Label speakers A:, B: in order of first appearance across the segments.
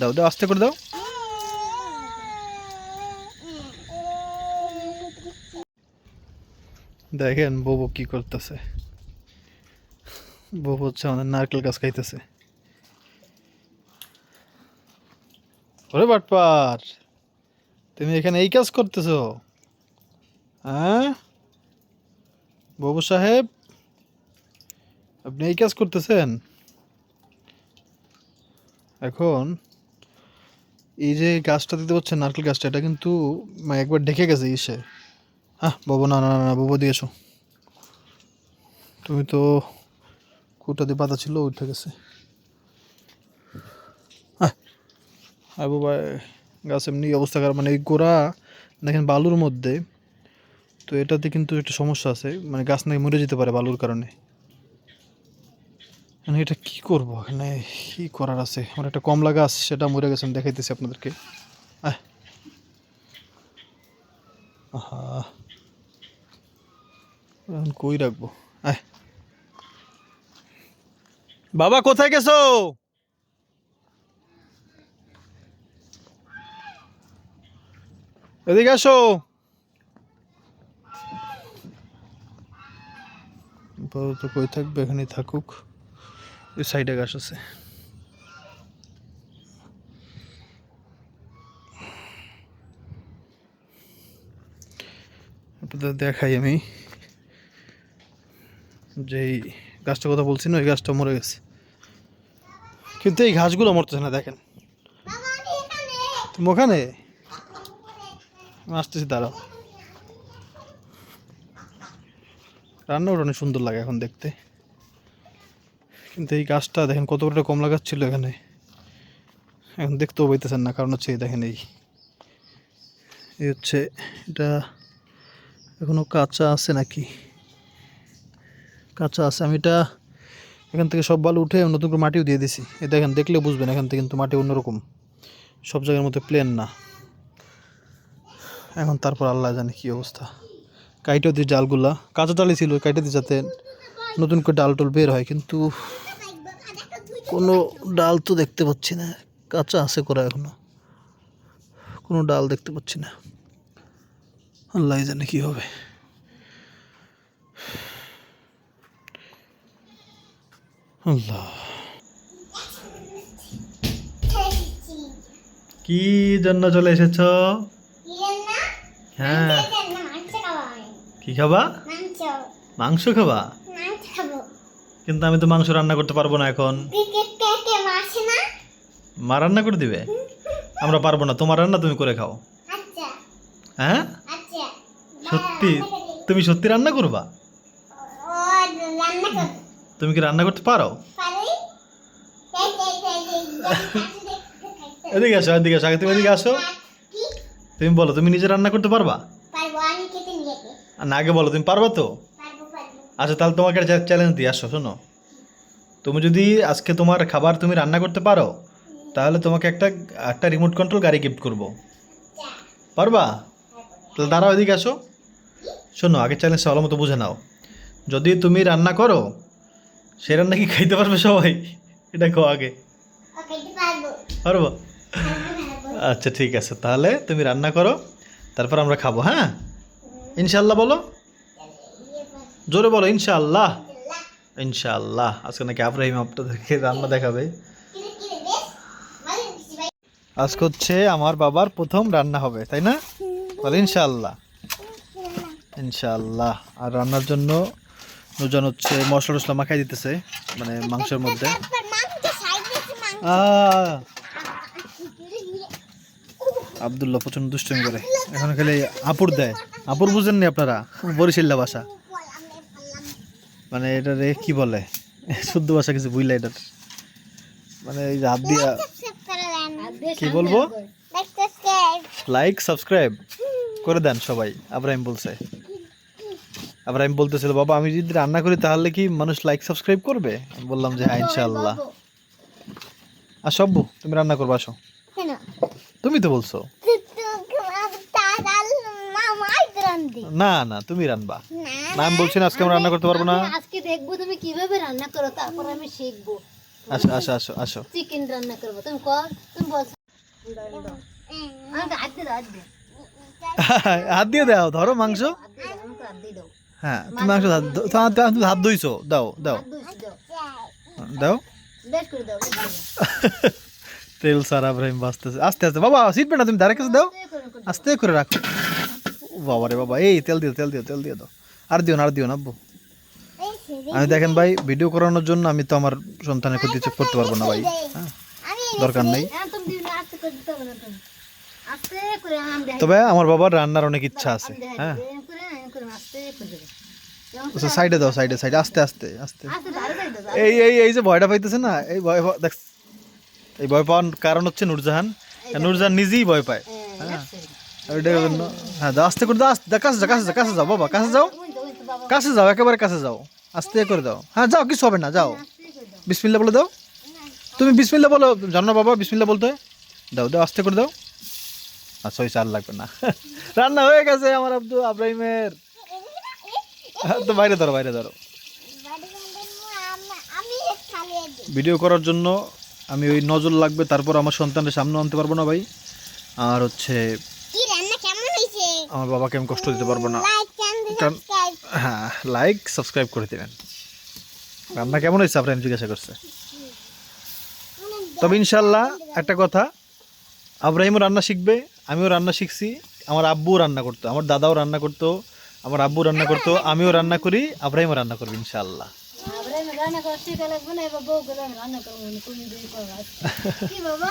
A: দাও দাও, আস্তে করে দাও। দেখেন ববু কি করতেছে। ববু হচ্ছে আমাদের নারকেল গাছ খাইতেছে। ওরে বাটপার, তুমি এখানে এই কাজ করতেছো? হ্যাঁ? বাবু সাহেব, আপনি এই কাজ করতেছেন? এখন এই যে গাছটা দিতে পারছেন নারকেল গাছটা এটা কিন্তু মানে একবার ঢেকে গেছে ইসে। হ্যাঁ বাবু না না না, বাবু দিয়েছ তুমি তো কুটা দিয়ে পাতা ছিল উঠে গেছে। হ্যাঁ বাবা গাছ এমনি অবস্থা খারাপ। মানে এই গোড়া দেখেন বালুর মধ্যে তো এটাতে কিন্তু একটা সমস্যা আছে। মানে গাছ নাকি মরে যেতে পারে বালুর কারণে। মানে এটা কি করব? এখানে কি করার আছে? আমার একটা কমলা গাছ, সেটা মরে গেছে, আমি দেখাইতেছি আপনাদেরকে। আহ। এখন কই রাখব? বাবা, কোথায় গেছো? এদিকে আসো। তো কই থাকবে? এখানে থাকুক। এই সাইডে গাছ আছে। আপনাদের দেখাই আমি যে এই গাছটার কথা বলছি না, ওই গাছটা মরে গেছে। কিন্তু এই ঘাসগুলো মরতেছে না, দেখেন। তুমি ওখানে? আসতেছি, দাঁড়াও। রান্না অনেক সুন্দর লাগে এখন দেখতে। কিন্তু এই গাছটা দেখেন কত বড় কমলা গাছ ছিল এখানে। এখন দেখতেও পাইতেছেন না, কারণ হচ্ছে এই দেখেন এই। এই হচ্ছে এটা এখনও কাঁচা আছে নাকি? কাঁচা আছে, আমি এটা এখান থেকে সব বালু উঠে নতুন করে মাটিও দিয়ে দিছি। এই দেখেন দেখলে বুঝবেন এখান থেকে কিন্তু মাটি অন্যরকম। সব জায়গার মধ্যে প্লেন না। এখন তারপর আল্লাহ জানে কী অবস্থা। কাইটেও দিয়ে জালগুলা, কাঁচা ডালই ছিল কাইটে দিয়ে যাতে নতুন করে ডাল টল বের হয় কিন্তু কোনো ডাল তো দেখতে পাচ্ছি না। কাঁচা আছে করা এখনও। কোনো ডাল দেখতে পাচ্ছি না। আল্লাহ জানে কি হবে। আল্লাহ। কি জন্য চলে এসেছ? হ্যাঁ। কি খাবা? মাংস খাবা? কিন্তু আমি তো মাংস রান্না করতে পারব না এখন মা রান্না করে দিবে আমরা পারব না তোমার রান্না তুমি করে খাও হ্যাঁ সত্যি তুমি সত্যি রান্না করবা তুমি কি রান্না করতে পারো এদিকে আসো এদিকে আসো আগে তুমি এদিকে আসো তুমি বলো তুমি নিজে রান্না করতে পারবা না আগে বলো তুমি পারবা তো আচ্ছা তাহলে তোমাকে চ্যালেঞ্জ দিয়ে আসো, শোনো। তুমি যদি আজকে তোমার খাবার তুমি রান্না করতে পারো, তাহলে তোমাকে একটা একটা রিমোট কন্ট্রোল গাড়ি গিফট করব। পারবা? তাহলে দাঁড়াও এদিকে আসো। শোনো, আগে চ্যালেঞ্জটা ভালো মতো বুঝে নাও। যদি তুমি রান্না করো, সে রান্না কি খাইতে পারবে সবাই? এটা কো আগে। পারব? আচ্ছা ঠিক আছে। তাহলে তুমি রান্না করো, তারপর আমরা খাব হ্যাঁ? ইনশাল্লাহ বলো। জোরে বলো, ইনশাআল্লাহ। ইনশাআল্লাহ। আজকে নাকি আব্রাহিম আপনাদেরকে রান্না দেখাবে। আজকে হচ্ছে আমার বাবার প্রথম রান্না হবে, তাই না? বলে, ইনশাআল্লাহ। ইনশাআল্লাহ। আর রান্নার জন্য দুজন হচ্ছে মশলা টসলা মাখাই দিতেছে মানে মাংসের মধ্যে। আবদুল্লাহ প্রচণ্ড দুষ্টমি করে। এখন খালি আপুর দেয়। আপুর বুঝেননি আপনারা? বরিশিল্লা ভাষা। মানে এটা রে কি বলে? শুদ্ধ ভাষা কিছু বুঝলে এটার? মানে এই যে হাত দিয়া কি বলব? লাইক সাবস্ক্রাইব করে দেন সবাই আব্রাহিম বলছে। আব্রাহিম বলতেছিল বাবা আমি যদি রান্না করি তাহলে কি মানুষ লাইক সাবস্ক্রাইব করবে? আমি বললাম যে হ্যাঁ ইনশাআল্লাহ। আর সব্বু তুমি রান্না করবে আসো। তুমি তো বলছো। না না তুমি রান্না না আমি বলছি না আজকে আমরা রান্না করতে পারব না।
B: আজকে দেখব তুমি কীভাবে রান্না করো তারপর আমি শিখব।
A: আসো আসো আসো আসো।
B: চিকেন রান্না করব। তুমি কর তুমি বলছো। হাত দিয়ে দাও
A: ধরো মাংস। হ্যাঁ তুমি মাংস হাত তুমি ধুইছো দাও দাও।
B: দাও।
A: তেল সারা ইব্রাহিম বাঁচতেছে। আস্তে আস্তে বাবা সিটবে না তুমি ধারে কাছে দাও। আস্তে করে রাখো। বাবা রে বাবা এই তেল দিও তেল দিও তেল দিয়ে দাও। আর দিও না আর দিও না আব্বু। আমি দেখেন ভাই ভিডিও করানোর জন্য আমি তো আমার সন্তানের ক্ষতি করতে পারব না ভাই। হ্যাঁ দরকার নেই।
B: হ্যাঁ,
A: তবে আমার বাবার রান্নার অনেক ইচ্ছা আছে। হ্যাঁ।
B: যেমন
A: আচ্ছা সাইডে দাও সাইডে সাইডে আস্তে আস্তে আস্তে। এই এই এই যে ভয়টা পাইতেছে না এই ভয় ভয়- দেখ। এই ভয় পাওয়ার কারণ হচ্ছে নূরজাহান। নূরজাহান নিজেই ভয় পায়।
B: হ্যাঁ,
A: হ্যাঁ দাও আস্তে করে দাও আস্তে কাছে কাছে যাও কাছে বাবা কাছে যাও কাছে যাও একেবারে কাছে যাও আস্তে করে দাও। হ্যাঁ যাও কিছু হবে না যাও। বিসমিল্লা বলে দাও। তুমি বিসমিল্লা বলো জানো বাবা বিসমিল্লা বলতে? দাও দাও আস্তে করে দাও। আচ্ছা ওই চার লাগবে না। রান্না হয়ে গেছে আমার আব্দু আব্রাহিমের। হ্যাঁ, তো বাইরে ধরো বাইরে ধরো। ভিডিও করার জন্য আমি ওই নজর লাগবে তারপর আমার সন্তানের সামনে আনতে পারব না ভাই। আর হচ্ছে
C: কি রান্না কেমন হয়েছে
A: আমার বাবাকে আমি কষ্ট দিতে পারব না। কারণ- হ্যাঁ লাইক সাবস্ক্রাইব করে দেবেন। রান্না কেমন হয়েছে আপনার জিজ্ঞাসা করছে? তবে ইনশাল্লাহ একটা কথা আব্রাহিমও রান্না শিখবে আমিও রান্না শিখছি আমার আব্বুও রান্না করতো আমার দাদাও রান্না করতো আমার আব্বু রান্না করতো আমিও রান্না করি আব্রাহিমও রান্না করবে ইনশাল্লাহ
B: কি শুনব রান্না করা শিখে লাগবে না, এবার বউ গেলে আমি রান্না করব না, তুমি যদি করো। কি বাবা?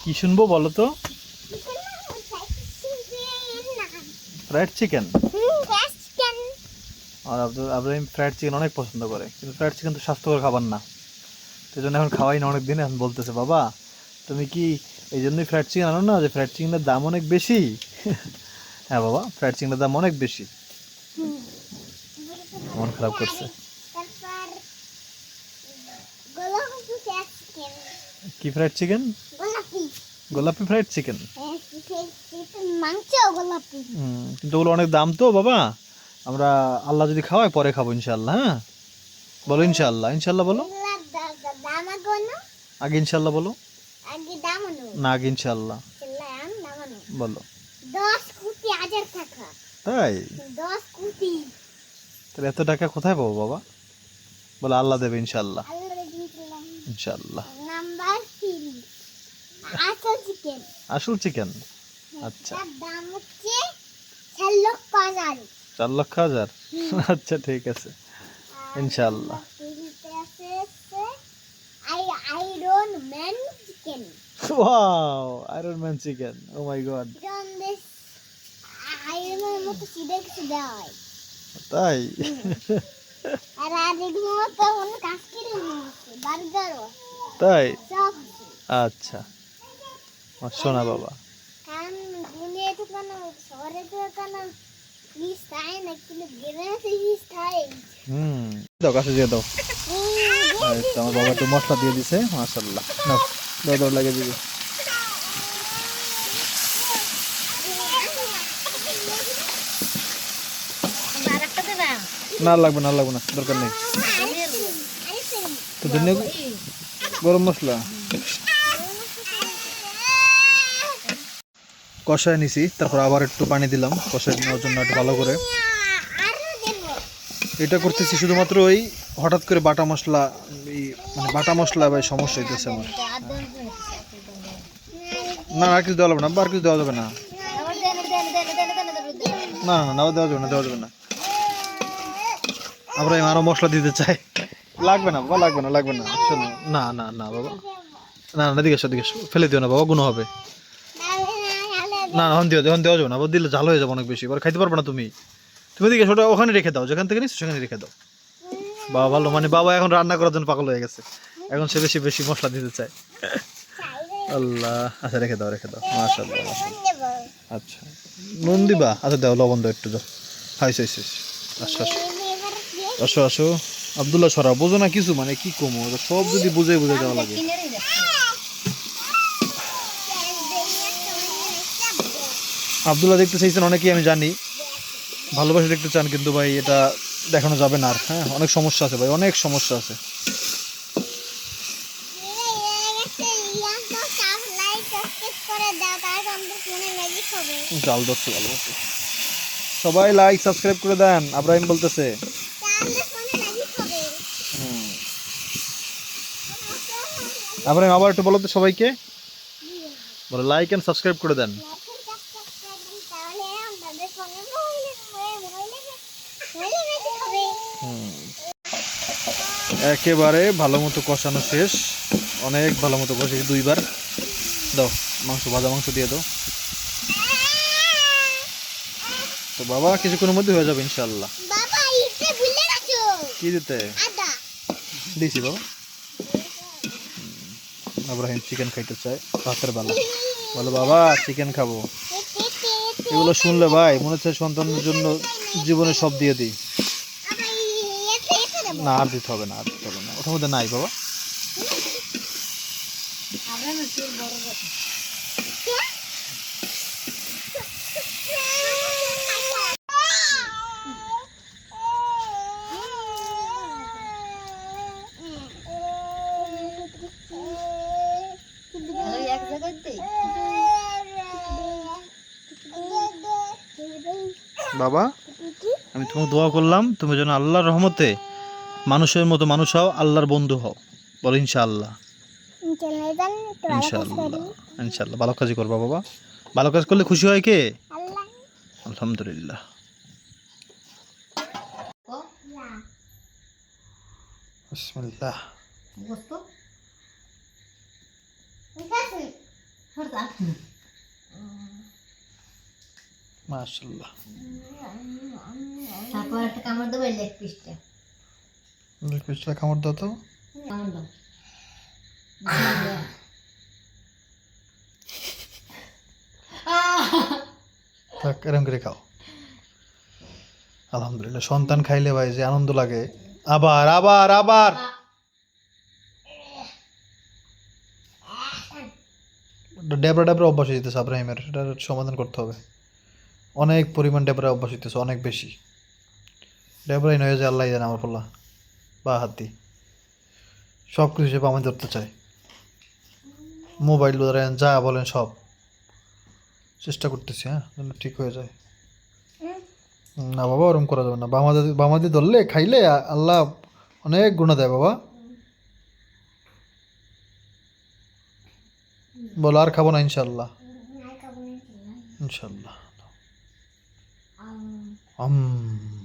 A: কি শুনব বলো তো ফ্রাইড চিকেন আর আব্দুল আব্রাহিম ফ্রাইড চিকেন অনেক পছন্দ করে কিন্তু ফ্রাইড চিকেন তো স্বাস্থ্যকর খাবার না। সেই জন্য এখন খাওয়াই না অনেক দিন এখন বলতেছে বাবা তুমি কি এই জন্যই ফ্রাইড চিকেন আনো না যে ফ্রাইড চিকেনের দাম অনেক বেশি? হ্যাঁ বাবা ফ্রাইড চিকেনের দাম অনেক বেশি। মন খারাপ করছে।
C: চিকেন
A: কি ফ্রাইড চিকেন
C: গোলাপি।
A: ফ্রাইড চিকেন
C: মাংস গোলাপি
A: কিন্তু ওগুলো অনেক দাম তো বাবা। আমরা আল্লাহ যদি খাওয়াই পরে খাব ইনশাল্লাহ হ্যাঁ? বলো ইনশাল্লাহ ইনশাল্লাহ বলো। আগে ইনশাল্লাহ বলো। না আগে ইনশাল্লাহ বলো। তাই? তাহলে এত টাকা কোথায় পাবো বাবা? বলে আল্লাহ দেবে ইনশাল্লাহ ইনশাল্লাহ
C: আসল চিকেন
A: আচ্ছা।
C: দাম হচ্ছে চার লক্ষ হাজার।
A: চার লক্ষ হাজার? আচ্ছা ঠিক আছে।
C: Man chicken.
A: Wow iron man chicken. Oh my god.
C: যেমন বেশ আইরনের মতো সিধে কিছু দেওয়া হয়।
A: তাই?
C: আর আরেকগুলো মতো অনেক আইসক্রিম আছে বার্গারও।
A: তাই? আচ্ছা। শোনা বাবা।
C: ফিস থাকে না কিন্তু গ্রামে ফিস থাকে
A: হুম দাও কাছে দিয়ে দাও। এই তো আমার বাবা একটু মশলা দিয়ে দিছে মাশাল্লাহ নাও দাও দাও লাগিয়ে দিবি।
B: আর একটা দেবে?
A: না লাগবে না লাগবে না দরকার নেই। তো গরম মশলা? কষায় নিছি তারপর আবার একটু পানি দিলাম কষায় নেওয়ার জন্য একটু ভালো করে এটা করতেছি শুধুমাত্র ওই হঠাৎ করে বাটা মশলা এই মানে বাটা মশলা ভাই সমস্যা হইতেছে আমার। না আর কিছু দেওয়া যাবে না আর কিছু দেওয়া যাবে না। না না না দেওয়া যাবে না দেওয়া যাবে না আমরা আরও মশলা দিতে চাই লাগবে না বাবা লাগবে না লাগবে না না না না বাবা না না দিকে এসো, দিকে। ফেলে দিও না বাবা গুণ হবে না না হন দিও হন দেওয়া যাবে না দিলে ঝাল হয়ে যাবে অনেক বেশি, এবার খাইতে পারবে না তুমি। তুমি দিকে ওটা ওখানে রেখে দাও, যেখান থেকে নিচ্ছ সেখানে রেখে দাও। বাবা ভালো মানে বাবা এখন রান্না করার জন্য পাগল হয়ে গেছে। এখন সে বেশি বেশি মশলা দিতে চায়। আল্লাহ আচ্ছা রেখে দাও রেখে দাও। মাশাল্লাহ আচ্ছা নুন দিবা? আচ্ছা দাও, লবণ দাও একটু, দাও। হাইস হাইস আসো আসো। আসো আসো। আবদুল্লাহ সরা বোঝো না কিছু মানে কি কমো? সব যদি বুঝে বুঝে যাওয়া লাগে। আবদুল্লাহ দেখতে চাইছেন, অনেকেই আমি জানি। ভালোবাসা দেখতে চান, কিন্তু ভাই, এটা দেখানো যাবে না আর হ্যাঁ? অনেক সমস্যা আছে ভাই, অনেক সমস্যা আছে। জাল ধরছে সবাই লাইক সাবস্ক্রাইব করে দেন, আব্রাহিম বলতেছে। আব্রাহিম, আবার একটু বলো তো সবাইকে। বলো লাইক এন্ড সাবস্ক্রাইব করে দেন
C: এখন সাবস্ক্রাইব করে দিন তাহলে আমাদের ফোনে মোবাইলে মোবাইলে মোবাইলে ম্যাজিক হবে
A: একেবারে ভালো মতো কষানো শেষ। অনেক ভালো মতো কষে দুইবার। দাও মাংস ভাজা মাংস দিয়ে দাও। তো বাবা কিছুক্ষণের মধ্যে হয়ে যাবে ইনশাল্লাহ কি দিতে? দিয়েছি বাবা। আব্রাহিম চিকেন খাইতে চায় ভাতের বেলা। বলো বাবা চিকেন খাব। এগুলো শুনলে ভাই মনে হচ্ছে সন্তানের জন্য জীবনে সব দিয়ে দিই
C: আবার এতে এতে দেবো
A: না আর দিতে হবে না আর দিতে হবে না। ওটার মধ্যে নাই বাবা। বাবা আমি তোমাকে দোয়া করলাম তুমি যেন আল্লাহর রহমতে মানুষের মতো মানুষ হও আল্লাহর বন্ধু হও। বলো ইনশাআল্লাহ। ইনশাআল্লাহ। ইনশাআল্লাহ। ভালো কাজই করবা বাবা। ভালো কাজ করলে খুশি হয় কে? আলহামদুলিল্লাহ। বিসমিল্লাহ। মাশাআল্লাহ।
B: তারপর একটা কামড় দেবো লেগ পিসটা
A: আলহামদুলিল্লাহ, সন্তান খাইলে ভাই যে আনন্দ লাগে। আবার আবার আবার। ডেবরা ডেবরা অভ্যাস যেতেছে আব্রাহিমের এটার সমাধান করতে হবে। অনেক পরিমাণ ডেবরা অভ্যাস হইতেছে, অনেক বেশি। ডেবরাই নয় যে আল্লাহ জানে আমার পোলা বা হাতি। সব কিছু সে আমি ধরতে চায়। মোবাইল ধরেন, যা বলেন সব। চেষ্টা করতেছি হ্যাঁ যেন ঠিক হয়ে যায়। না বাবা, ওরম করা যাবে না। বামাদি বামাদি ধরলে, খাইলে আল্লাহ অনেক গুণা দেয় বাবা। বলো, আর খাব না ইনশাল্লাহ ইনশাল্লাহ আম।